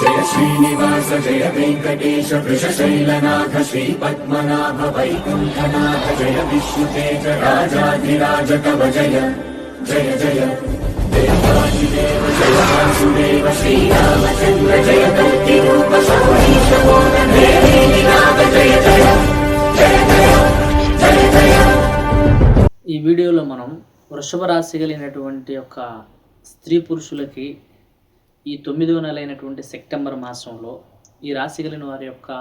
జయ శ్రీనివాస జయ వెంకటేశ వృషశైలనాథ శ్రీ పద్మనాభ వైకుంఠనాథ జయ విష్ణుతేజ రాజాధిరాజ కవ జయ జయ జయ. దేవాదిదేవ జయ వాసుదేవ శ్రీరామచంద్ర జయ కల్కి రూప శౌరీశ నాథ జయ జయ జయ జయ జయ జయ. ఈ వీడియోలో మనం వృషభ రాశి కలిగినటువంటి యొక్క స్త్రీ పురుషులకి ఈ తొమ్మిదవ నెల అయినటువంటి సెప్టెంబర్ మాసంలో ఈ రాశి కలిగిన వారి యొక్క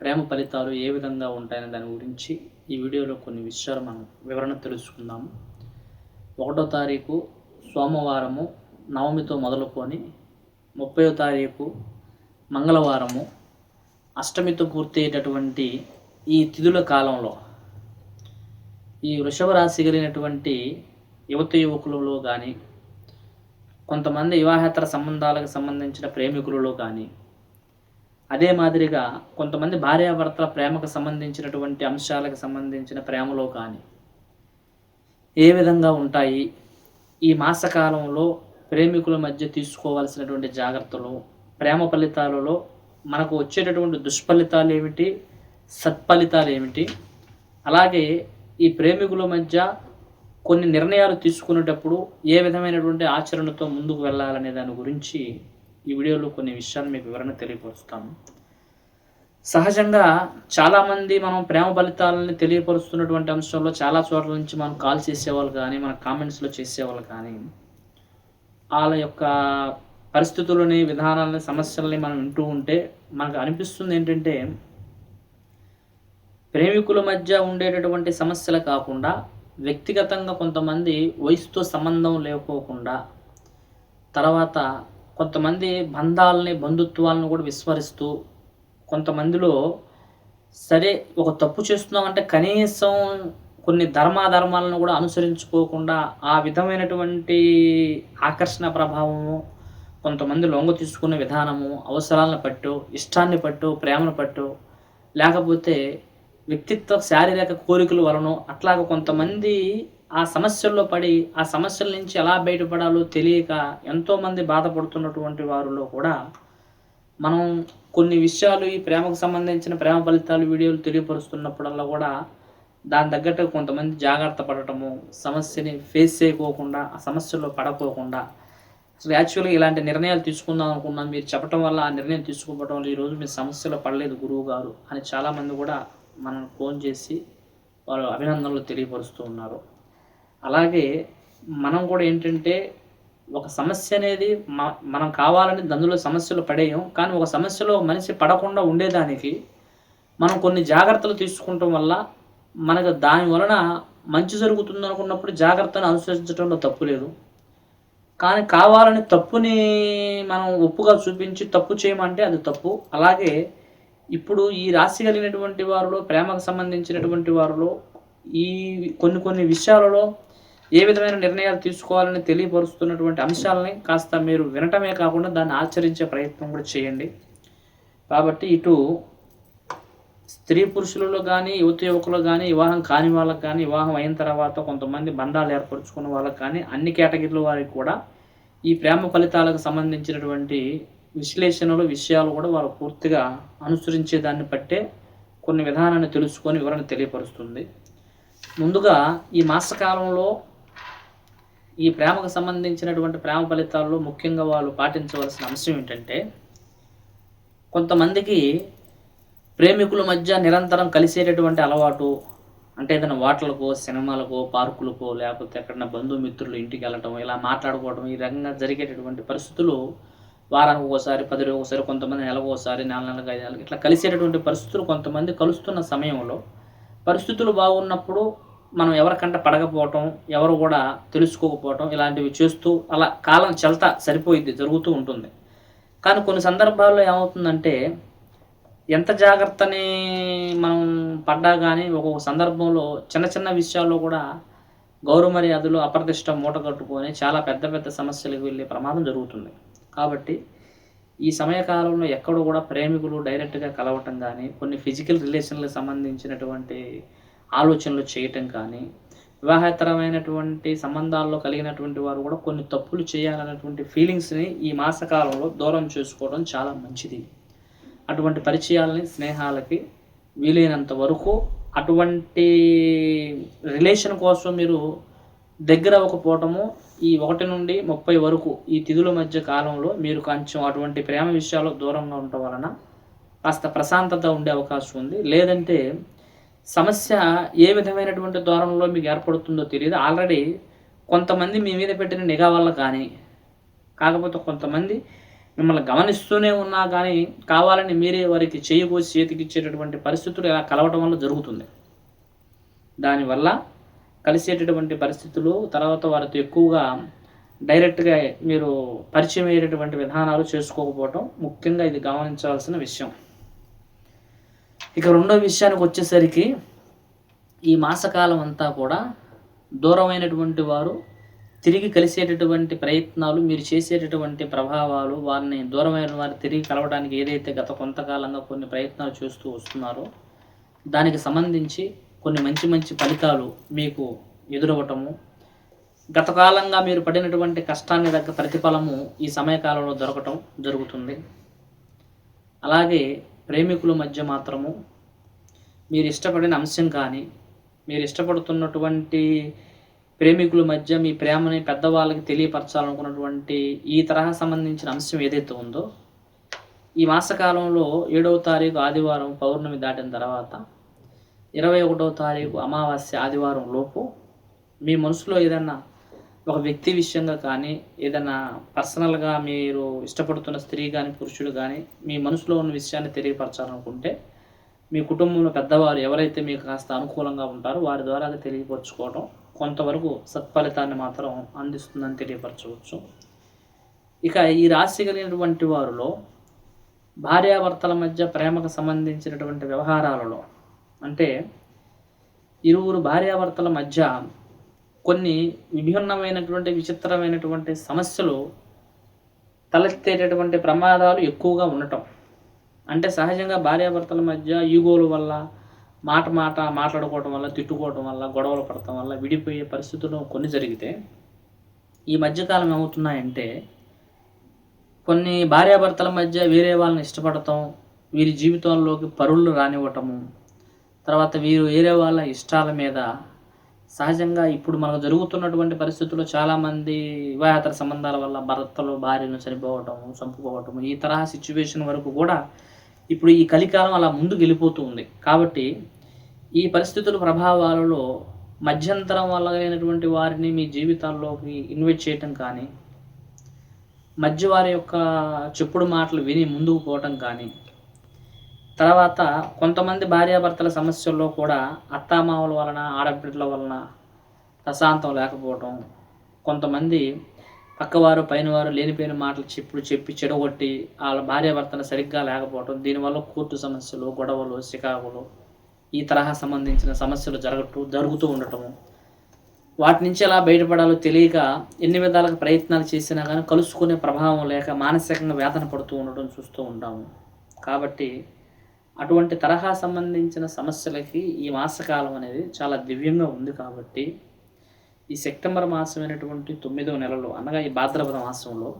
ప్రేమ ఫలితాలు ఏ విధంగా ఉంటాయనే దాని గురించి ఈ వీడియోలో కొన్ని విషయాలు మనం వివరణ తెలుసుకుందాము. ఒకటో తారీఖు సోమవారము నవమితో మొదలుకొని ముప్పయో తారీఖు మంగళవారము అష్టమితో పూర్తయ్యేటటువంటి ఈ తిథుల కాలంలో ఈ వృషభ రాశి కలిగినటువంటి యువత యువకులలో కానీ కొంతమంది వివాహేతర సంబంధాలకు సంబంధించిన ప్రేమికులలో కానీ అదే మాదిరిగా కొంతమంది భార్యాభర్తల ప్రేమకు సంబంధించినటువంటి అంశాలకు సంబంధించిన ప్రేమలో కానీ ఏ విధంగా ఉంటాయి? ఈ మాసకాలంలో ప్రేమికుల మధ్య తీసుకోవాల్సినటువంటి జాగ్రత్తలు ప్రేమ ఫలితాలలో మనకు వచ్చేటటువంటి దుష్ఫలితాలు ఏమిటి? సత్ఫలితాలు ఏమిటి? అలాగే ఈ ప్రేమికుల మధ్య కొన్ని నిర్ణయాలు తీసుకునేటప్పుడు ఏ విధమైనటువంటి ఆచరణతో ముందుకు వెళ్ళాలనే దాని గురించి ఈ వీడియోలో కొన్ని విషయాలు మీకు వివరణ తెలియపరుస్తాను. సహజంగా చాలామంది మనం ప్రేమ ఫలితాలని తెలియపరుస్తున్నటువంటి అంశంలో చాలా చోట్ల నుంచి మనం కాల్ చేసేవాళ్ళు కానీ మన కామెంట్స్లో చేసేవాళ్ళు కానీ వాళ్ళ యొక్క పరిస్థితులని విధానాలని సమస్యలని మనం వింటూ ఉంటే మనకు అనిపిస్తుంది ఏంటంటే ప్రేమికుల మధ్య ఉండేటటువంటి సమస్యలు కాకుండా వ్యక్తిగతంగా కొంతమంది వయసుతో సంబంధం లేకోకుండా తర్వాత కొంతమంది బంధాలని బంధుత్వాలను కూడా విస్మరిస్తూ కొంతమందిలో సరే ఒక తప్పు చేస్తున్నామంటే కనీసం కొన్ని ధర్మాధర్మాలను కూడా అనుసరించుకోకుండా ఆ విధమైనటువంటి ఆకర్షణ ప్రభావము కొంతమంది లొంగ తీసుకునే విధానము అవసరాలను పట్టు ఇష్టాన్ని పట్టు ప్రేమను పట్టు లేకపోతే వ్యక్తిత్వ శారీరక కోరికల వలన అట్లాగ కొంతమంది ఆ సమస్యల్లో పడి ఆ సమస్యల నుంచి ఎలా బయటపడాలో తెలియక ఎంతోమంది బాధపడుతున్నటువంటి వారిలో కూడా మనం కొన్ని విషయాలు ఈ ప్రేమకు సంబంధించిన ప్రేమ ఫలితాలు వీడియోలు తెలియపరుస్తున్నప్పుడల్లా కూడా దాని తగ్గట్టు కొంతమంది జాగ్రత్త పడటము సమస్యని ఫేస్ చేయకోకుండా ఆ సమస్యల్లో పడకోకుండా అసలు యాక్చువల్గా ఇలాంటి నిర్ణయాలు తీసుకుందాం అనుకున్నాం మీరు చెప్పడం వల్ల ఆ నిర్ణయం తీసుకోవడం ఈరోజు మీ సమస్యలో పడలేదు గురువు గారు అని చాలామంది కూడా మనం ఫోన్ చేసి వాళ్ళు అభినందనలు తెలియపరుస్తూ ఉన్నారు. అలాగే మనం కూడా ఏంటంటే ఒక సమస్య అనేది మ- మనం కావాలని అందులో సమస్యలు పడేయం కానీ ఒక సమస్యలో మనిషి పడకుండా ఉండేదానికి మనం కొన్ని జాగ్రత్తలు తీసుకుంటాం వల్ల మనకు దాని వలన మంచి జరుగుతుంది అనుకున్నప్పుడు జాగ్రత్తను అనుసరించడంలో తప్పు లేదు. కానీ కావాలని తప్పుని మనం ఒప్పుగా చూపించి తప్పు చేయమంటే అది తప్పు. అలాగే ఇప్పుడు ఈ రాశి కలిగినటువంటి వారిలో ప్రేమకు సంబంధించినటువంటి వారిలో ఈ కొన్ని కొన్ని విషయాలలో ఏ విధమైన నిర్ణయాలు తీసుకోవాలని తెలియపరుస్తున్నటువంటి అంశాలని కాస్త మీరు వినటమే కాకుండా దాన్ని ఆచరించే ప్రయత్నం కూడా చేయండి. కాబట్టి ఇటు స్త్రీ పురుషులలో కానీ యువత యువకులు కానీ వివాహం కాని వాళ్ళకి కానీ వివాహం అయిన తర్వాత కొంతమంది బంధాలు ఏర్పరచుకున్న వాళ్ళకి కానీ అన్ని కేటగిరీల వారికి కూడా ఈ ప్రేమ ఫలితాలకు సంబంధించినటువంటి విశ్లేషణలు విషయాలు కూడా వారు పూర్తిగా అనుసరించే దాన్ని బట్టే కొన్ని విధానాన్ని తెలుసుకొని వివరణ తెలియపరుస్తుంది. ముందుగా ఈ మాసకాలంలో ఈ ప్రేమకు సంబంధించినటువంటి ప్రేమ ఫలితాల్లో ముఖ్యంగా వాళ్ళు పాటించవలసిన అంశం ఏంటంటే కొంతమందికి ప్రేమికుల మధ్య నిరంతరం కలిసేటటువంటి అలవాటు అంటే ఏదైనా వాటలకో సినిమాలకో పార్కులకో లేకపోతే ఎక్కడైనా బంధుమిత్రులు ఇంటికి వెళ్ళటం ఇలా మాట్లాడుకోవడం ఈ రకంగా జరిగేటటువంటి పరిస్థితులు వారానికి ఒకసారి పది రోజులు ఒకసారి కొంతమంది నెలకు ఒకసారి నెల నెలకు ఐదు నెలలకు ఇట్లా కలిసేటటువంటి పరిస్థితులు కొంతమంది కలుస్తున్న సమయంలో పరిస్థితులు బాగున్నప్పుడు మనం ఎవరికంట పడకపోవటం ఎవరు కూడా తెలుసుకోకపోవటం ఇలాంటివి చేస్తూ అలా కాలం చెల్త సరిపోయింది జరుగుతూ ఉంటుంది. కానీ కొన్ని సందర్భాల్లో ఏమవుతుందంటే ఎంత జాగ్రత్తని మనం పడ్డా కానీ ఒక్కొక్క సందర్భంలో చిన్న చిన్న విషయాల్లో కూడా గౌరవ మర్యాదలు అప్రతిష్ట మూట కట్టుకొని చాలా పెద్ద పెద్ద సమస్యలకు వెళ్ళే ప్రమాదం జరుగుతుంది. కాబట్టి ఈ సమయకాలంలో ఎక్కడో కూడా ప్రేమికులు డైరెక్ట్గా కలవటం కానీ కొన్ని ఫిజికల్ రిలేషన్లకు సంబంధించినటువంటి ఆలోచనలు చేయటం కానీ వివాహేతరమైనటువంటి సంబంధాల్లో కలిగినటువంటి వారు కూడా కొన్ని తప్పులు చేయాలన్నటువంటి ఫీలింగ్స్ని ఈ మాసకాలంలో దూరం చేసుకోవడం చాలా మంచిది. అటువంటి పరిచయాలని స్నేహాలకి వీలైనంత వరకు అటువంటి రిలేషన్ కోసం మీరు దగ్గర అవ్వకపోవటము ఈ ఒకటి నుండి ముప్పై వరకు ఈ తిథుల మధ్య కాలంలో మీరు కొంచెం అటువంటి ప్రేమ విషయాలు దూరంగా ఉండటం వలన కాస్త ప్రశాంతత ఉండే అవకాశం ఉంది. లేదంటే సమస్య ఏ విధమైనటువంటి దూరంలో మీకు ఏర్పడుతుందో తెలియదు. ఆల్రెడీ కొంతమంది మీ మీద పెట్టిన నిఘా వల్ల కానీ కాకపోతే కొంతమంది మిమ్మల్ని గమనిస్తూనే ఉన్నా కానీ కావాలని మీరే వారికి చేయబోసి చేతికిచ్చేటటువంటి పరిస్థితులు ఇలా కలవటం వల్ల జరుగుతుంది. దానివల్ల కలిసేటటువంటి పరిస్థితులు తర్వాత వారితో ఎక్కువగా డైరెక్ట్గా మీరు పరిచయం అయ్యేటటువంటి విధానాలు చేసుకోకపోవటం ముఖ్యంగా ఇది గమనించవలసిన విషయం. ఇక రెండో విషయానికి వచ్చేసరికి ఈ మాసకాలం అంతా కూడా దూరమైనటువంటి వారు తిరిగి కలిసేటటువంటి ప్రయత్నాలు మీరు చేసేటటువంటి ప్రభావాలు వారిని దూరమైన వారు తిరిగి కలవడానికి ఏదైతే గత కొంతకాలంగా కొన్ని ప్రయత్నాలు చేస్తూ వస్తున్నారో దానికి సంబంధించి కొన్ని మంచి మంచి ఫలితాలు మీకు ఎదురవ్వటము. గతకాలంగా మీరు పడినటువంటి కష్టాన్ని తగ్గ ప్రతిఫలము ఈ సమయకాలంలో దొరకటం జరుగుతుంది. అలాగే ప్రేమికుల మధ్య మాత్రము మీరు ఇష్టపడిన అంశం కానీ మీరు ఇష్టపడుతున్నటువంటి ప్రేమికుల మధ్య మీ ప్రేమని పెద్దవాళ్ళకి తెలియపరచాలనుకున్నటువంటి ఈ తరహా సంబంధించిన అంశం ఏదైతే ఉందో ఈ మాసకాలంలో ఏడవ తారీఖు ఆదివారం పౌర్ణమి దాటిన తర్వాత ఇరవై ఒకటవ తారీఖు అమావాస్య ఆదివారం లోపు మీ మనసులో ఏదన్నా ఒక వ్యక్తి విషయంగా కానీ ఏదైనా పర్సనల్గా మీరు ఇష్టపడుతున్న స్త్రీ కానీ పురుషుడు కానీ మీ మనసులో ఉన్న విషయాన్ని తెలియపరచాలనుకుంటే మీ కుటుంబంలో పెద్దవారు ఎవరైతే మీకు కాస్త అనుకూలంగా ఉంటారో వారి ద్వారా అది తెలియపరచుకోవడం కొంతవరకు సత్ఫలితాన్ని మాత్రం అందిస్తుందని తెలియపరచవచ్చు. ఇక ఈ రాశి కలిగినటువంటి వారిలో భార్యాభర్తల మధ్య ప్రేమకు సంబంధించినటువంటి వ్యవహారాలలో అంటే ఇరువురు భార్యాభర్తల మధ్య కొన్ని విభిన్నమైనటువంటి విచిత్రమైనటువంటి సమస్యలు తలెత్తేటటువంటి ప్రమాదాలు ఎక్కువగా ఉండటం. అంటే సహజంగా భార్యాభర్తల మధ్య ఈగోల వల్ల మాట మాట మాట్లాడుకోవటం వల్ల తిట్టుకోవటం వల్ల గొడవలు పడటం వల్ల విడిపోయే పరిస్థితులు కొన్ని జరిగితే ఈ మధ్యకాలం ఏమవుతున్నాయంటే కొన్ని భార్యాభర్తల మధ్య వేరే వాళ్ళని ఇష్టపడటం వీరి జీవితంలోకి పరుళ్ళు రానివ్వటము తర్వాత వీరు వేరే వాళ్ళ ఇష్టాల మీద సహజంగా ఇప్పుడు మనకు జరుగుతున్నటువంటి పరిస్థితుల్లో చాలామంది వివాహేతర సంబంధాల వల్ల భర్తలు భార్యను చనిపోవటం చంపుకోవటం ఈ తరహా సిచ్యువేషన్ వరకు కూడా ఇప్పుడు ఈ కలికాలం అలా ముందుకు వెళ్ళిపోతూ ఉంది. కాబట్టి ఈ పరిస్థితుల ప్రభావాలలో మధ్యంతరం వల్ల అయినటువంటి వారిని మీ జీవితాల్లోకి ఇన్వైట్ చేయటం కానీ మధ్య వారి యొక్క చెప్పుడు మాటలు విని ముందుకు పోవటం కానీ తర్వాత కొంతమంది భార్యాభర్తల సమస్యల్లో కూడా అత్తామామల వలన ఆడబిడ్డల వలన ప్రశాంతం లేకపోవటం కొంతమంది పక్కవారు పైనవారు లేనిపోయిన మాటలు చెప్పుడు చెప్పి చెడగొట్టి వాళ్ళ భార్యాభర్తన సరిగ్గా లేకపోవటం దీనివల్ల కోర్టు సమస్యలు గొడవలు చికాకులు ఈ తరహా సంబంధించిన సమస్యలు జరగటం జరుగుతూ ఉండటము. వాటి నుంచి ఎలా బయటపడాలో తెలియక ఎన్ని విధాలుగా ప్రయత్నాలు చేసినా కానీ కలుసుకునే ప్రభావం లేక మానసికంగా వేదన పడుతూ ఉండటం చూస్తూ ఉంటాము. కాబట్టి అటువంటి తరహా సంబంధించిన సమస్యలకి ఈ మాసకాలం అనేది చాలా దివ్యంగా ఉంది కాబట్టి ఈ సెప్టెంబర్ మాసమైనటువంటి తొమ్మిదవ నెలలో అనగా ఈ భాద్రపద మాసంలో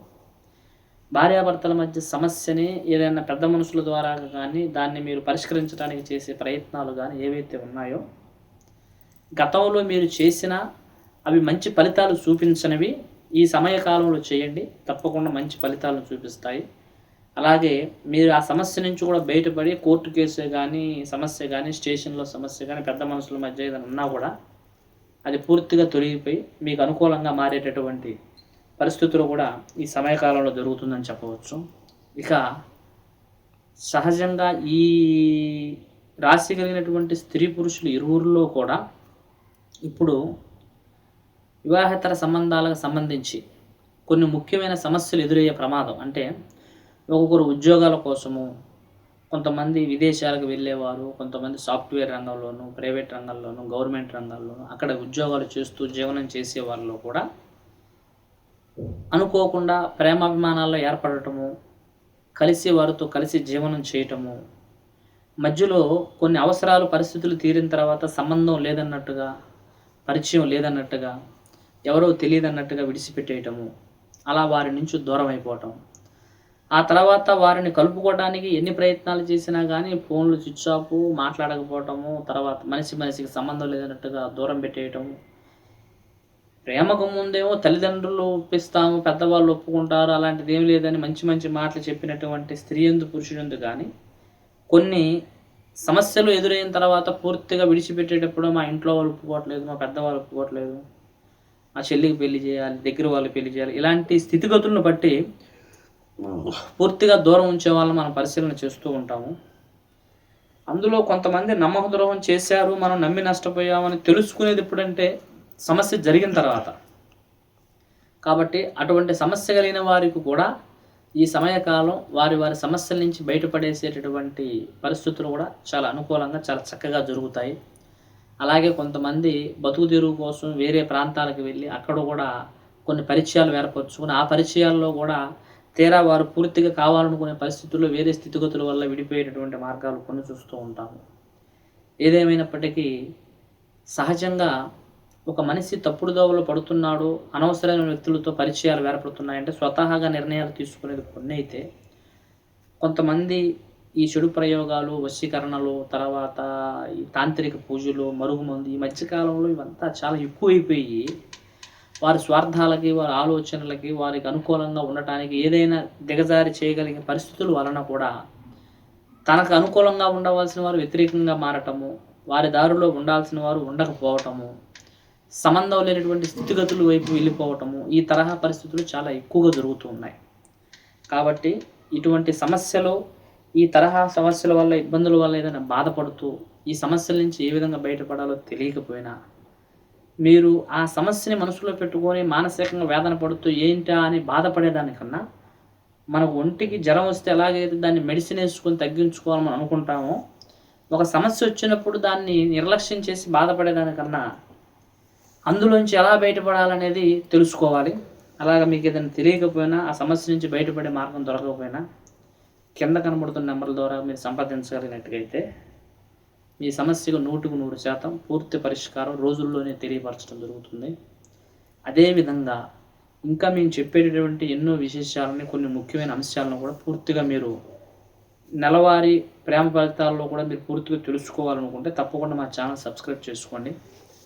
భార్యాభర్తల మధ్య సమస్యని ఏదైనా పెద్ద మనుషుల ద్వారా కానీ దాన్ని మీరు పరిష్కరించడానికి చేసే ప్రయత్నాలు కానీ ఏవైతే ఉన్నాయో గతంలో మీరు చేసిన అవి మంచి ఫలితాలు చూపించనివి ఈ సమయకాలంలో చేయండి. తప్పకుండా మంచి ఫలితాలను చూపిస్తాయి. అలాగే మీరు ఆ సమస్య నుంచి కూడా బయటపడి కోర్టు కేసు కానీ సమస్య కానీ స్టేషన్లో సమస్య కానీ పెద్ద మనుషుల మధ్య ఏదైనా ఉన్నా కూడా అది పూర్తిగా తొలగిపోయి మీకు అనుకూలంగా మారేటటువంటి పరిస్థితులు కూడా ఈ సమయకాలంలో జరుగుతుందని చెప్పవచ్చు. ఇక సహజంగా ఈ రాశి కలిగినటువంటి స్త్రీ పురుషులు ఇరువురిలో కూడా ఇప్పుడు వివాహేతర సంబంధాలకు సంబంధించి కొన్ని ముఖ్యమైన సమస్యలు ఎదురయ్యే ప్రమాదం అంటే ఒక్కొక్కరు ఉద్యోగాల కోసము కొంతమంది విదేశాలకు వెళ్ళేవారు కొంతమంది సాఫ్ట్వేర్ రంగంలోను ప్రైవేట్ రంగంలోను గవర్నమెంట్ రంగంలోను అక్కడ ఉద్యోగాలు చేస్తూ జీవనం చేసే వాళ్ళలో కూడా అనుకోకుండా ప్రేమాభిమానాల్లో ఏర్పడటము కలిసి వారితో కలిసి జీవనం చేయటము మధ్యలో కొన్ని అవసరాలు పరిస్థితులు తీరిన తర్వాత సంబంధం లేదన్నట్టుగా పరిచయం లేదన్నట్టుగా ఎవరో తెలియదన్నట్టుగా విడిచిపెట్టేయటము అలా వారి నుంచి దూరం అయిపోవటం ఆ తర్వాత వారిని కలుపుకోవడానికి ఎన్ని ప్రయత్నాలు చేసినా కానీ ఫోన్లు స్విచ్ ఆఫ్ మాట్లాడకపోవటము తర్వాత మనిషి మనిషికి సంబంధం లేదన్నట్టుగా దూరం పెట్టేయటము. ప్రేమకు ముందేమో తల్లిదండ్రులు ఒప్పిస్తాము పెద్దవాళ్ళు ఒప్పుకుంటారు అలాంటిది ఏం లేదని మంచి మంచి మాటలు చెప్పినటువంటి స్త్రీ ఎందు పురుషుడు కానీ కొన్ని సమస్యలు ఎదురైన తర్వాత పూర్తిగా విడిచిపెట్టేటప్పుడు మా ఇంట్లో వాళ్ళు ఒప్పుకోవట్లేదు మా పెద్దవాళ్ళు ఒప్పుకోవట్లేదు మా చెల్లికి పెళ్ళి చేయాలి దగ్గర వాళ్ళు పెళ్ళి చేయాలి ఇలాంటి స్థితిగతులను బట్టి పూర్తిగా దూరం ఉంచే వాళ్ళని మనం పరిశీలన చేస్తూ ఉంటాము. అందులో కొంతమంది నమ్మక ద్రోహం చేశారు మనం నమ్మి నష్టపోయామని తెలుసుకునేది ఎప్పుడంటే సమస్య జరిగిన తర్వాత. కాబట్టి అటువంటి సమస్య కలిగిన వారికి కూడా ఈ సమయకాలం వారి వారి సమస్యల నుంచి బయటపడేసేటటువంటి పరిస్థితులు కూడా చాలా అనుకూలంగా చాలా చక్కగా జరుగుతాయి. అలాగే కొంతమంది బతుకు తెరువు కోసం వేరే ప్రాంతాలకు వెళ్ళి అక్కడ కూడా కొన్ని పరిచయాలు ఏర్పరచుకుని ఆ పరిచయాల్లో కూడా తీరా వారు పూర్తిగా కావాలనుకునే పరిస్థితుల్లో వేరే స్థితిగతుల వల్ల విడిపోయేటటువంటి మార్గాలు కొన్ని చూస్తూ ఉంటాము. ఏదేమైనప్పటికీ సహజంగా ఒక మనిషి తప్పుడు దోవలో పడుతున్నాడు అనవసరమైన వ్యక్తులతో పరిచయాలు ఏర్పడుతున్నాయంటే స్వతహాగా నిర్ణయాలు తీసుకునేది కొన్ని అయితే కొంతమంది ఈ చెడు ప్రయోగాలు వశీకరణలు తర్వాత ఈ తాంత్రిక పూజలు మరుగుమందు ఈ మధ్యకాలంలో ఇవంతా చాలా ఎక్కువైపోయి వారి స్వార్థాలకి వారి ఆలోచనలకి వారికి అనుకూలంగా ఉండటానికి ఏదైనా దిగజారి చేయగలిగే పరిస్థితుల వలన కూడా తనకు అనుకూలంగా ఉండవలసిన వారు వ్యతిరేకంగా మారటము వారి దారిలో ఉండాల్సిన వారు ఉండకపోవటము సంబంధం లేనటువంటి స్థితిగతుల వైపు వెళ్ళిపోవటము ఈ తరహా పరిస్థితులు చాలా ఎక్కువగా జరుగుతూ ఉన్నాయి. కాబట్టి ఇటువంటి సమస్యలు ఈ తరహా సమస్యల వల్ల ఇబ్బందుల వల్ల ఏదైనా బాధపడుతూ ఈ సమస్యల నుంచి ఏ విధంగా బయటపడాలో తెలియకపోయినా మీరు ఆ సమస్యని మనసులో పెట్టుకొని మానసికంగా వేదన పడుతూ ఏంటా అని బాధపడేదానికన్నా మన ఒంటికి జ్వరం వస్తే ఎలాగైతే దాన్ని మెడిసిన్ వేసుకొని తగ్గించుకోవాలని అనుకుంటామో ఒక సమస్య వచ్చినప్పుడు దాన్ని నిర్లక్ష్యం చేసి బాధపడేదానికన్నా అందులోంచి ఎలా బయటపడాలనేది తెలుసుకోవాలి. అలాగ మీకు ఏదైనా తెలియకపోయినా ఆ సమస్య నుంచి బయటపడే మార్గం దొరకకపోయినా కింద కనబడుతున్న నెంబర్ల ద్వారా మీరు సంప్రదించగలిగినట్టుగైతే మీ సమస్యకు నూటుకు నూరు శాతం పూర్తి పరిష్కారం రోజుల్లోనే తెలియపరచడం జరుగుతుంది. అదేవిధంగా ఇంకా మేము చెప్పేటటువంటి ఎన్నో విశేషాలని కొన్ని ముఖ్యమైన అంశాలను కూడా పూర్తిగా మీరు నెలవారీ ప్రేమ ఫలితాల్లో కూడా మీరు పూర్తిగా తెలుసుకోవాలనుకుంటే తప్పకుండా మా ఛానల్ సబ్స్క్రైబ్ చేసుకోండి.